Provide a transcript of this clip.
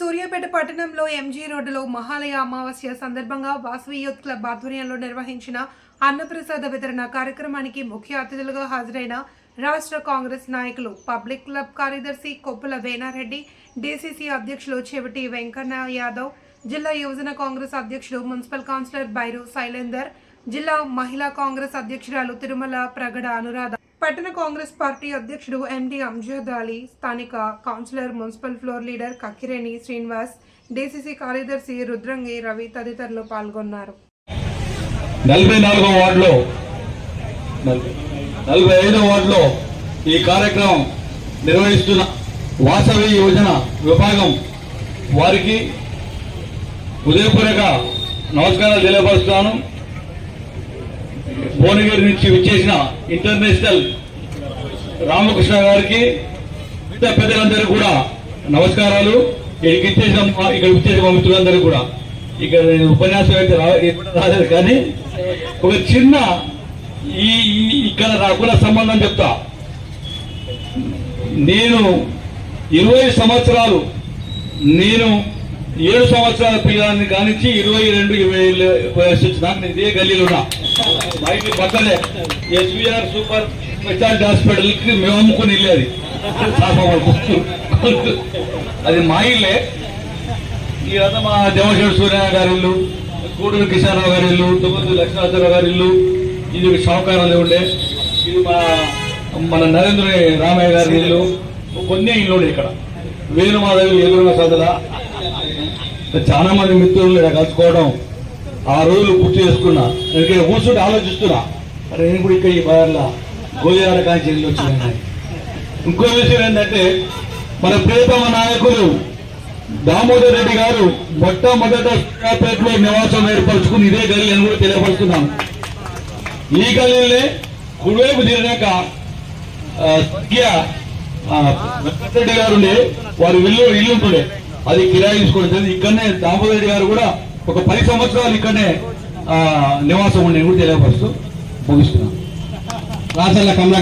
సూర్యాపేట పట్టణంలో ఎంజీ రోడ్డులో మహాలయ అమావాస్య సందర్భంగా వాసవి యూత్ క్లబ్ ఆధ్వర్యంలో నిర్వహించిన అన్నప్రసాద వితరణ కార్యక్రమానికి ముఖ్య అతిథులుగా హాజరైన రాష్ట్ర కాంగ్రెస్ నాయకులు పబ్లిక్ క్లబ్ కార్యదర్శి కొప్పుల వేనారెడ్డి డీసీసీ అధ్యక్షులు చెవిటి వెంకన్న యాదవ్ జిల్లా యువజన కాంగ్రెస్ అధ్యక్షుడు మున్సిపల్ కౌన్సిలర్ బైరు శైలేందర్ జిల్లా మహిళా కాంగ్రెస్ అధ్యక్షురాలు తిరుమల ప్రగడ అనురాధ పట్టణ కాంగ్రెస్ పార్టీ అధ్యక్షుడు ఎండి అంజద్ అలీ స్థానిక councillor municipal floor leader Kakkireni Srinivas DCC కార్యదర్శి రుద్రంగి రవి తదితరులు పాల్గొన్నారు. నలభై నాలుగో వార్డులో నలభై- నలభై ఐదో వార్డులో ఈ కార్యక్రమం నిర్వహిస్తున్న వాసవి యోజన విభాగం వారికి ఉదయపూర్వక నమస్కారాలు తెలియపరుస్తున్నాను భువనగిరి నుంచి విచ్చేసిన ఇంటర్నేషనల్ రామకృష్ణ గారికి మిగతా పెద్దలందరూ కూడా నమస్కారాలు. ఇక్కడికి ఇచ్చేసిన ఇక్కడ విచ్చేసిన మా మిత్రులందరూ కూడా. ఇక్కడ నేను ఉపన్యాసం అయితే రాలేదు కానీ ఒక చిన్న ఈ ఈ- ఇక్కడ నాకున్న సంబంధం చెప్తా. నేను ఇరవై సంవత్సరాలు నేను ఏడు సంవత్సరాల పిల్లాన్ని కానించి ఇరవై రెండు ఇరవై ఏళ్ళ వయసు నేను ఇదే గల్లీలో ఉన్నా. బయట పక్కనే ఎస్విఆర్ సూపర్ స్పెషాలిటీ హాస్పిటల్కి మేము అమ్ముకుని వెళ్ళేది అది మా ఇల్లే ఈ రథ మా దేవశేడు సూర్య గారి ఇల్లు కూడూరు కిషారావు గారి ఇల్లు తుమ్మూరు లక్ష్మణరావు గారి ఇల్లు ఇది ఒక షావుకారాలు ఉండే ఇది మా మన నరేంద్ర రామయ్య గారి ఇల్లు కొన్ని ఇల్లు ఇక్కడ వేణుమాధవి ఎదురున్న సదల చాలా మంది మిత్రులు కలుసుకోవడం ఆ రోజులు గుర్తు చేసుకున్నా. నేను ఇక్కడ కూర్చుంటే ఆలోచిస్తున్నా. అరే నేను కూడా ఇక్కడ ఈ బార్ల గోదావర కాంచి ఇల్లు ఇంకో విషయం ఏంటంటే మన ప్రియతమ నాయకులు దామోదర్ రెడ్డి గారు మొట్టమొదట సూర్యాపేటలో నివాసం ఏర్పరచుకుని ఇదే గల్లి అని కూడా తెలియపరుస్తున్నాను ఈ గల్లీనే కుడివైపు తిరిగాక ఆ, వెంకటరెడ్డి గారు ఉండే వారి ఇల్లు ఇల్లు ఉంటుండే. అది కిరాయి ఇక్కడనే దామోదర్ రెడ్డి గారు కూడా ఒక పది సంవత్సరాలు ఇక్కడనే ఆ, నివాసం ఉండే కూడా తెలియపరుస్తూ ముగిస్తున్నాను. రాజల్ల కమలా